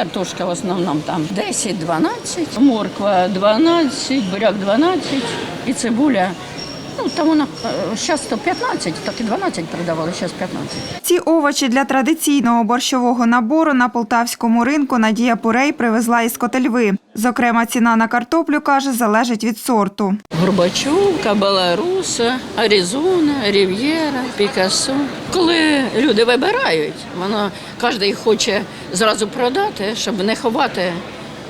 Картошка в основному там 10-12, морква 12, буряк 12 і цибуля. Ну, там вона зараз то 15, так і 12 продавали, зараз 15. Ці овочі для традиційного борщового набору на полтавському ринку Надія Пурей привезла із Котельви. Зокрема, ціна на картоплю, каже, залежить від сорту. Горбачовка, Беларуса, Аризона, Рів'єра, Пікассо. Коли люди вибирають, воно кожен хоче зразу продати, щоб не ховати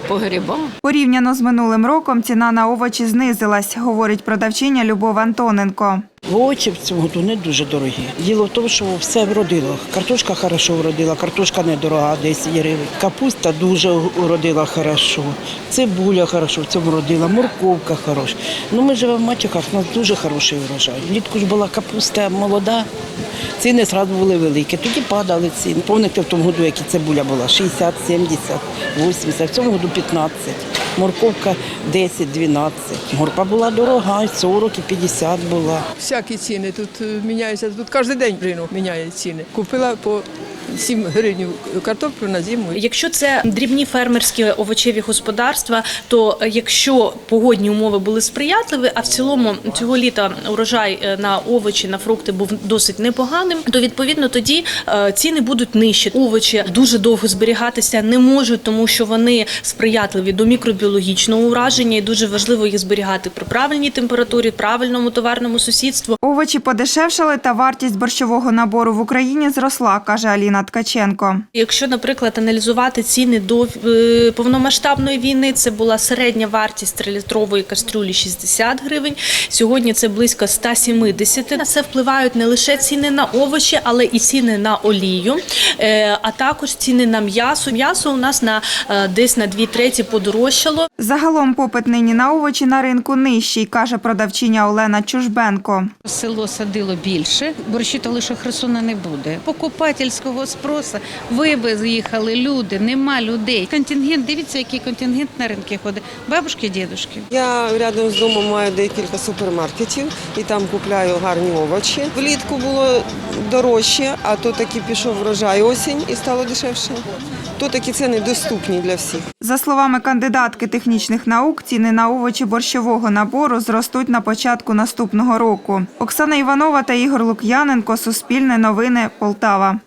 погріба. Порівняно з минулим роком ціна на овочі знизилась, говорить продавчиня Любов Антоненко. Овочі в цьому году не дуже дорогі. Діло в тому, що все вродило. Картошка хорошо вродила, картошка недорога, 10 гривень. Капуста дуже вродила хорошо. Цибуля хорошо в цьому вродила, морковка хороша. Ну ми живемо в матюках, у нас дуже хороший урожай. Влітку ж була капуста молода, ціни одразу були великі. Тоді падали ціни. Пам'ятаєте, в тому году, які цибуля була 60, 70, 80, в цьому году 15. Морковка 10-12. Морква була дорога, і 40 і 50 була. Всякі ціни тут е, міняються. Тут кожен день ринок міняє ціни. Купила по 7 гривень картоплю на зиму. Якщо це дрібні фермерські овочеві господарства, то е, якщо погодні умови були сприятливі, а в цілому цього літа урожай е, на овочі, на фрукти був досить непоганим, то відповідно тоді ціни будуть нижчі. Овочі дуже довго зберігатися не можуть, тому що вони сприятливі до мікробіологічного ураження, і дуже важливо їх зберігати при правильній температурі, правильному товарному сусідству. Овочі подешевшали та вартість борщового набору в Україні зросла, каже Аліна Ткаченко. Якщо, наприклад, аналізувати ціни до е, повномасштабної війни, це була середня вартість 3-літрової кастрюлі 60 гривень. Сьогодні це близько 170. На це впливають не лише ціни на овочі, але і ціни на олію, е, а також ціни на м'ясо. М'ясо у нас на е, десь на 2 треті подорожчало. Загалом попит нині на овочі на ринку нижчий, каже продавчиня Олена Чужбенко. Село садило більше, борщі то лише Херсона не буде. Покупательського спросу, з'їхали, люди, нема людей. Контингент, дивіться, який контингент на ринки ходить. Бабушки, дідушки. Я рядом з домом маю декілька супермаркетів і там купляю гарні овочі. Влітку було дорожче, а то таки пішов врожай осінь і стало дешевше. То такі ціни доступні для всіх. За словами кандидатки технічних наук, ціни на овочі борщового набору зростуть на початку наступного року. Оксана Іванова та Ігор Лук'яненко, Суспільне новини, Полтава.